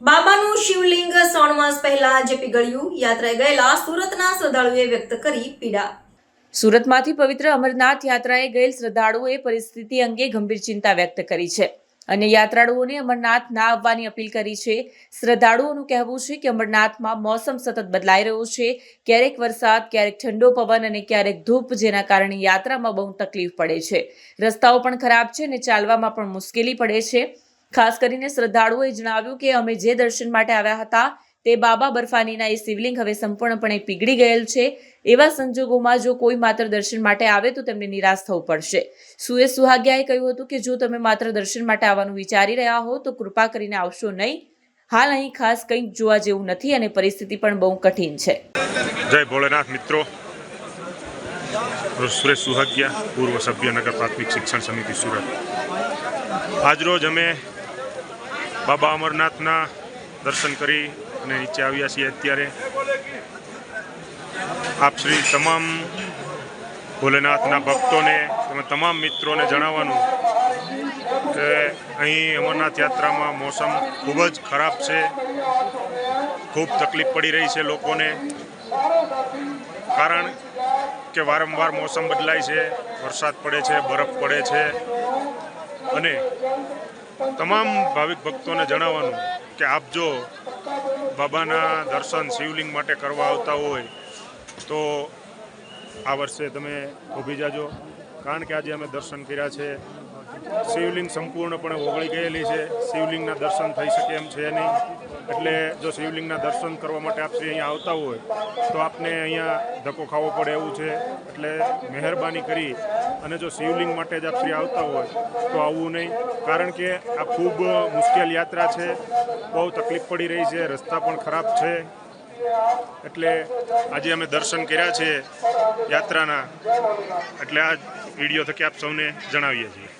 બાબાનું શિવલિંગ શ્રાવણ માસ પહેલા જે પીગળ્યું યાત્રાએ ગયેલા સુરતના શ્રદ્ધાળુએ વ્યક્ત કરી પીડા. સુરતમાંથી પવિત્ર અમરનાથ યાત્રાએ ગયેલ શ્રદ્ધાળુઓએ પરિસ્થિતિ અંગે ગંભીર ચિંતા વ્યક્ત કરી છે અને યાત્રાળુઓને અમરનાથ ના આવવાની અપીલ કરી છે. શ્રદ્ધાળુઓનું કહેવું છે કે અમરનાથમાં મોસમ સતત બદલાઈ રહ્યો છે. ક્યારેક વરસાદ, ક્યારેક ઠંડો પવન અને ક્યારેક ધૂપ જેના કારણે યાત્રામાં બહુ તકલીફ પડે છે. રસ્તાઓ પણ ખરાબ છે અને ચાલવામાં પણ મુશ્કેલી પડે છે. ખાસ કરીને શ્રદ્ધાળુઓએ જણાવ્યું કે અમે જે દર્શન માટે આવ્યા હતા તે બાબા બર્ફાનીના એ શિવલિંગ હવે સંપૂર્ણપણે પીગળી ગયેલ છે. એવા સંજોગોમાં જો કોઈ માત્ર દર્શન માટે આવે તો તેમને નિરાશ થવું પડશે. સુએ સુહાગ્યાએ કહ્યું હતું કે જો તમે માત્ર દર્શન માટે આવવાનું વિચારી રહ્યા હો તો કૃપા કરીને આવશો નહીં. હાલ અહીં ખાસ કંઈક જોવા જેવું નથી અને પરિસ્થિતિ પણ બહુ કઠિન છે. જય ભોલેનાથ મિત્રો. સુરેશ સુહાગ્યા, પૂર્વ સભ્ય નગર પ્રાથમિક શિક્ષણ સમિતિ સુરત. આજરોજ અમે બાબા અમરનાથના દર્શન કરી અને નીચે આવ્યા છીએ અત્યારે. આપ શ્રી તમામ ભોલેનાથના ભક્તોને, તમે તમામ મિત્રોને જણાવવાનું કે અહીં અમરનાથ યાત્રામાં મોસમ ખૂબ જ ખરાબ છે. ખૂબ તકલીફ પડી રહી છે લોકોને. કારણ કે વારંવાર મોસમ બદલાય છે, વરસાદ પડે છે, બરફ પડે છે. અને તમામ ભાવિક ભક્તોને જણાવવાનું કે આપ જો બાબાના દર્શન શિવલિંગ માટે કરવા આવતા હોય, તો આ વર્ષે તમે ઊભી જાજો. કારણ કે આજે અમે દર્શન કર્યા છે. શિવલિંગ સંપૂર્ણપણે ઓગળી ગયેલી છે. શિવલિંગના દર્શન થઈ શકે એમ છે નહીં. એટલે જો શિવલિંગના દર્શન કરવા માટે આપ શ્રી અહીંયા આવતા હોય, તો આપને અહીંયા ધક્કો ખાવો પડે એવું છે. એટલે મહેરબાની કરી અને જો શિવલિંગ માટે જ આપ શ્રી આવતા હોય, તો આવવું નહીં. કારણ કે આ ખૂબ મુશ્કેલ યાત્રા છે. બહુ તકલીફ પડી રહી છે. રસ્તા પણ ખરાબ છે. એટલે આજે અમે દર્શન કર્યા છે યાત્રાના. એટલે આ વીડિયો થકી આપ સૌને જણાવીએ છીએ.